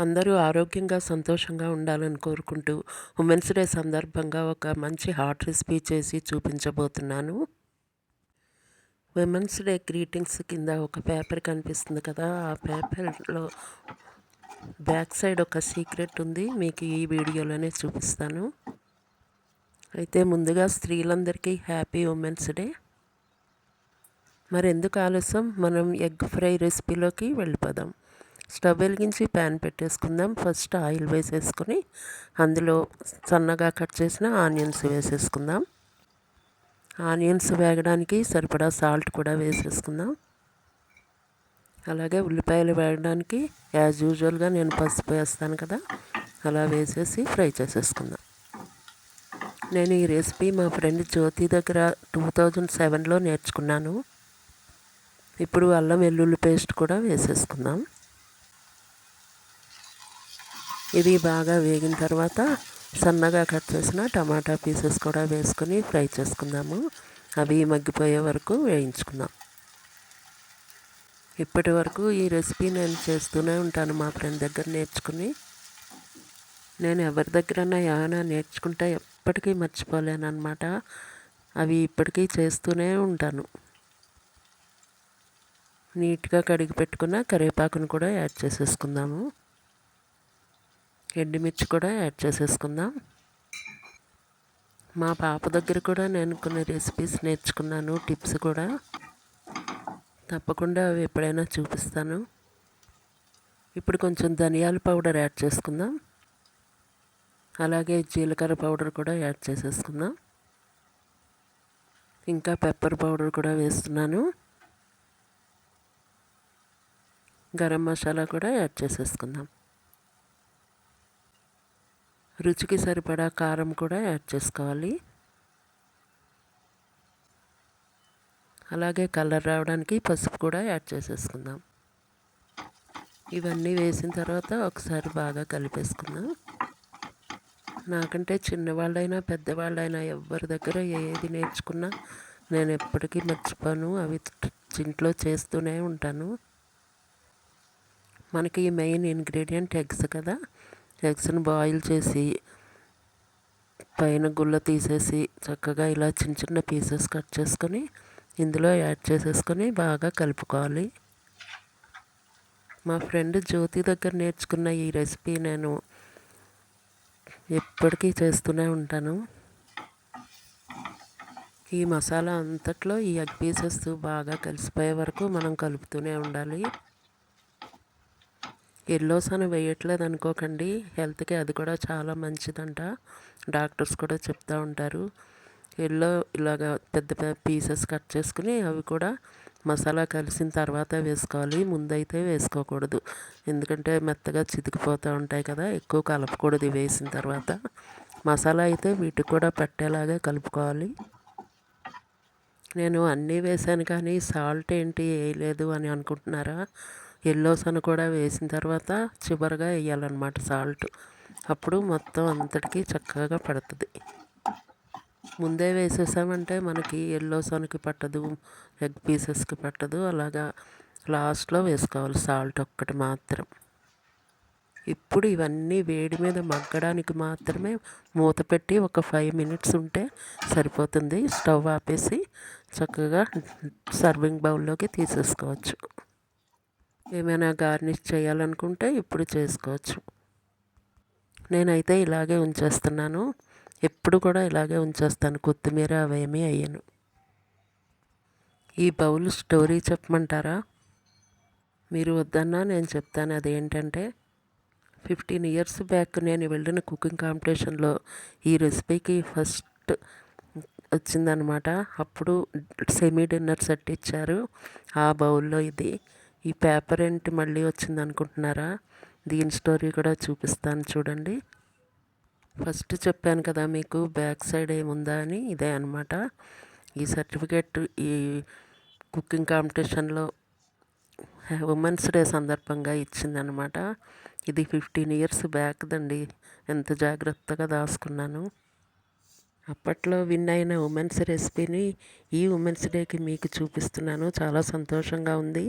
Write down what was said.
అందరూ ఆరోగ్యంగా సంతోషంగా ఉండాలని కోరుకుంటూ ఉమెన్స్ డే సందర్భంగా ఒక మంచి హాట్ రెసిపీ చేసి చూపించబోతున్నాను. ఉమెన్స్ డే గ్రీటింగ్స్ కింద ఒక పేపర్ కనిపిస్తుంది కదా ఆ పేపర్లో బ్యాక్ సైడ్ ఒక సీక్రెట్ ఉంది మీకు ఈ వీడియోలోనే చూపిస్తాను. అయితే ముందుగా స్త్రీలందరికీ హ్యాపీ ఉమెన్స్ డే. మరి ఎందుకు ఆలస్యం? మనం ఎగ్ ఫ్రై రెసిపీలోకి వెళ్ళిపోదాం. స్టవ్ వెలిగించి ప్యాన్ పెట్టేసుకుందాం. ఫస్ట్ ఆయిల్ వేసేసుకొని అందులో సన్నగా కట్ చేసిన ఆనియన్స్ వేసేసుకుందాం. ఆనియన్స్ వేగడానికి సరిపడా సాల్ట్ కూడా వేసేసుకుందాం. అలాగే ఉల్లిపాయలు వేగడానికి యాజ్ యూజువల్గా నేను పసుపు వేస్తాను కదా అలా వేసేసి ఫ్రై చేసేసుకుందాం. నేను ఈ రెసిపీ మా ఫ్రెండ్ జ్యోతి దగ్గర టూ థౌజండ్ సెవెన్లో నేర్చుకున్నాను. ఇప్పుడు అల్లం వెల్లుల్లి పేస్ట్ కూడా వేసేసుకుందాం. ఇది బాగా వేగిన తర్వాత సన్నగా కట్ చేసిన టమాటా పీసెస్ కూడా వేసుకొని ఫ్రై చేసుకుందాము. అవి మగ్గిపోయే వరకు వేయించుకుందాం. ఇప్పటి వరకు ఈ రెసిపీ నేను చేస్తూనే ఉంటాను మా ఫ్రెండ్ దగ్గర నేర్చుకుని. నేను ఎవరి దగ్గరన్నా ఏమైనా నేర్చుకుంటే ఎప్పటికీ మర్చిపోలేను అనమాట అవి ఇప్పటికీ చేస్తూనే ఉంటాను. నీట్గా కడిగి పెట్టుకున్న కరివేపాకును కూడా యాడ్ చేసేసుకుందాము. ఎండుమిర్చి కూడా యాడ్ చేసేసుకుందాం. మా పాప దగ్గర కూడా నేను కొన్ని రెసిపీస్ నేర్చుకున్నాను టిప్స్ కూడా. తప్పకుండా అవి ఎప్పుడైనా చూపిస్తాను. ఇప్పుడు కొంచెం ధనియాల పౌడర్ యాడ్ చేసుకుందాం. అలాగే జీలకర్ర పౌడర్ కూడా యాడ్ చేసేసుకుందాం. ఇంకా పెప్పర్ పౌడర్ కూడా వేస్తున్నాను. గరం మసాలా కూడా యాడ్ చేసేసుకుందాం. రుచికి సరిపడా కారం కూడా యాడ్ చేసుకోవాలి. అలాగే కలర్ రావడానికి పసుపు కూడా యాడ్ చేసేసుకుందాం. ఇవన్నీ వేసిన తర్వాత ఒకసారి బాగా కలిపేసుకుందాం. నాకంటే చిన్నవాళ్ళైనా పెద్దవాళ్ళైనా ఎవరి దగ్గర ఏది నేర్చుకున్నా నేను ఎప్పటికీ మర్చిపోను. అవి ఇంట్లో చేస్తూనే ఉంటాను. మనకి మెయిన్ ఇంగ్రీడియంట్ ఎగ్స్ కదా. ఎగ్స్ని బాయిల్ చేసి పైన గుల్ల తీసేసి చక్కగా ఇలా చిన్న చిన్న పీసెస్ కట్ చేసుకొని ఇందులో యాడ్ చేసేసుకొని బాగా కలుపుకోవాలి. మా ఫ్రెండ్ జ్యోతి దగ్గర నేర్చుకున్న ఈ రెసిపీ నేను ఎప్పటికీ చేస్తూనే ఉంటాను. ఈ మసాలా అంతట్లో ఈ ఎగ్ పీసెస్ బాగా కలిసిపోయే వరకు మనం కలుపుతూనే ఉండాలి. ఎల్లోస్ అని వేయట్లేదు అనుకోకండి. హెల్త్కి అది కూడా చాలా మంచిదంట. డాక్టర్స్ కూడా చెప్తూ ఉంటారు. ఎల్లో ఇలాగ పెద్ద పెద్ద పీసెస్ కట్ చేసుకుని అవి కూడా మసాలా కలిసిన తర్వాత వేసుకోవాలి. ముందైతే వేసుకోకూడదు. ఎందుకంటే మెత్తగా చితికిపోతూ ఉంటాయి కదా ఎక్కువ కలపకూడదు వేసిన తర్వాత. మసాలా అయితే వీటికి కూడా పట్టేలాగా కలుపుకోవాలి. నేను అన్నీ వేసాను కానీ సాల్ట్ ఏంటి వేయలేదు అని అనుకుంటున్నారా? ఎల్లోసన్ కూడా వేసిన తర్వాత చివరిగా వేయాలన్నమాట సాల్ట్ అప్పుడు మొత్తం అంతటికి చక్కగా పడుతుంది. ముందే వేసేసామంటే మనకి ఎల్లోసన్కి పట్టదు ఎగ్ పీసెస్కి పట్టదు అలాగా లాస్ట్లో వేసుకోవాలి సాల్ట్ ఒక్కటి మాత్రం. ఇప్పుడు ఇవన్నీ వేడి మీద మగ్గడానికి మాత్రమే మూత పెట్టి ఒక ఫైవ్ మినిట్స్ ఉంటే సరిపోతుంది. స్టవ్ ఆపేసి చక్కగా సర్వింగ్ బౌల్లోకి తీసేసుకోవచ్చు. ఏమైనా గార్నిష్ చేయాలనుకుంటే ఇప్పుడు చేసుకోవచ్చు. నేనైతే ఇలాగే ఉంచేస్తున్నాను. ఎప్పుడు కూడా ఇలాగే ఉంచేస్తాను. కొత్తిమీర అవేమీ అయ్యను ఈ బౌల్ స్టోరీ చెప్పమంటారా? మీరు వద్దన్నా నేను చెప్తాను. అదేంటంటే ఫిఫ్టీన్ ఇయర్స్ బ్యాక్ నేను వెళ్ళిన కుకింగ్ కాంపిటీషన్లో ఈ రెసిపీకి ఫస్ట్ వచ్చిందనమాట అప్పుడు సెమీ డిన్నర్ సెట్ ఇచ్చారు. ఆ బౌల్లో ఇది. ఈ పేపర్ ఏంటి మళ్ళీ వచ్చింది అనుకుంటున్నారా? దీని స్టోరీ కూడా చూపిస్తాను చూడండి. ఫస్ట్ చెప్పాను కదా మీకు బ్యాక్ సైడ్ ఏముందా అని ఇదే అనమాట ఈ సర్టిఫికేట్ ఈ కుకింగ్ కాంపిటీషన్లో ఉమెన్స్ డే సందర్భంగా ఇచ్చిందనమాట ఇది ఫిఫ్టీన్ ఇయర్స్ బ్యాక్ దండి. ఎంత జాగ్రత్తగా దాచుకున్నాను అప్పట్లో విన్ అయిన ఉమెన్స్ రెసిపీని ఈ ఉమెన్స్ డేకి మీకు చూపిస్తున్నాను. చాలా సంతోషంగా ఉంది.